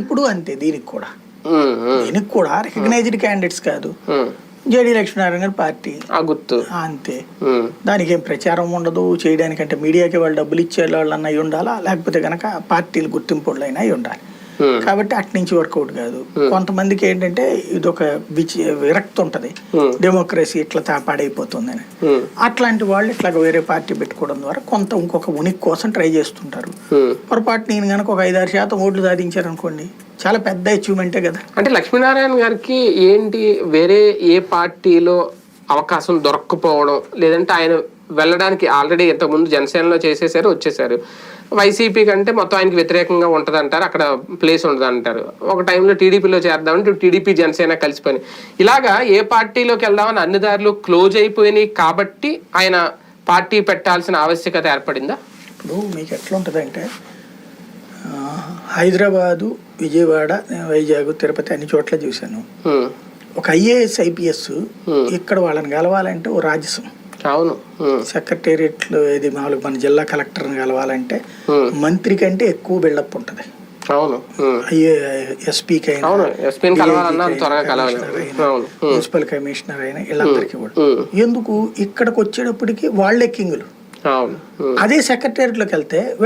ఇప్పుడు అంతే దీనికి కూడా. దీనికి కూడా రికగ్నైజ్డ్ క్యాండిడేట్స్ కాదు. జేడీ లక్ష్మీనారాయణ గారి పార్టీ. ఆ గుర్తు. అంతే. దానికి ఏం ప్రచారం ఉండదు చేయడానికంటే మీడియాకి వాళ్ళు డబ్బులు ఇచ్చే వాళ్ళు అన్న అయి ఉండాలా? లేకపోతే కనుక పార్టీలు గుర్తింపు అయినా అయి ఉండాలి. కాబట్టి అటు నుంచి వర్కౌట్ కాదు. కొంతమందికి ఏంటంటే ఇది ఒక విచి విరక్తి ఉంటది డెమోక్రసీ ఇట్లా తాపాడైపోతుందని అట్లాంటి వాళ్ళు ఇట్లా వేరే పార్టీ పెట్టుకోవడం ద్వారా కొంత ఇంకొక ఉనికి కోసం ట్రై చేస్తుంటారు. పొరపాటు నేను కనుక ఒక ఐదారు శాతం ఓట్లు సాధించారనుకోండి చాలా పెద్ద అచీవ్మెంటే కదా. అంటే లక్ష్మీనారాయణ గారికి ఏంటి వేరే ఏ పార్టీలో అవకాశం దొరక్కపోవడం లేదంటే ఆయన వెళ్ళడానికి ఆల్రెడీ ఇంతకుముందు జనసేనలో చేసేసారు వచ్చేసారు వైసీపీ కంటే మొత్తం ఆయనకి వ్యతిరేకంగా ఉంటుంది అంటారు అక్కడ ప్లేస్ ఉండదు అంటారు ఒక టైంలో టీడీపీలో చేద్దామంటే టీడీపీ జనసేన కలిసిపోయి ఇలాగా ఏ పార్టీలోకి వెళ్దామని అన్ని దారులు క్లోజ్ అయిపోయినాయి కాబట్టి ఆయన పార్టీ పెట్టాల్సిన ఆవశ్యకత ఏర్పడిందా? ఇప్పుడు మీకు ఎట్లా ఉంటుందంటే హైదరాబాదు విజయవాడ వైజాగ్ తిరుపతి అన్ని చోట్ల చూశాను. ఒక ఐఏఎస్ ఐపీఎస్ ఇక్కడ వాళ్ళని కలవాలంటే ఓ రాజ్యసం అవును. సెక్రటేరియట్లో ఇది మామూలుగా మన జిల్లా కలెక్టర్ని కలవాలంటే మంత్రి కంటే ఎక్కువ బిల్డప్ ఉంటుంది. అవును. ఎస్పీకి మున్సిపల్ కమిషనర్ అయినా వీళ్ళందరికీ కూడా. ఎందుకు? ఇక్కడికి వచ్చేటప్పటికి వాళ్ళే కింగులు. అదే సెక్రటేరియట్లోకి వెళ్తే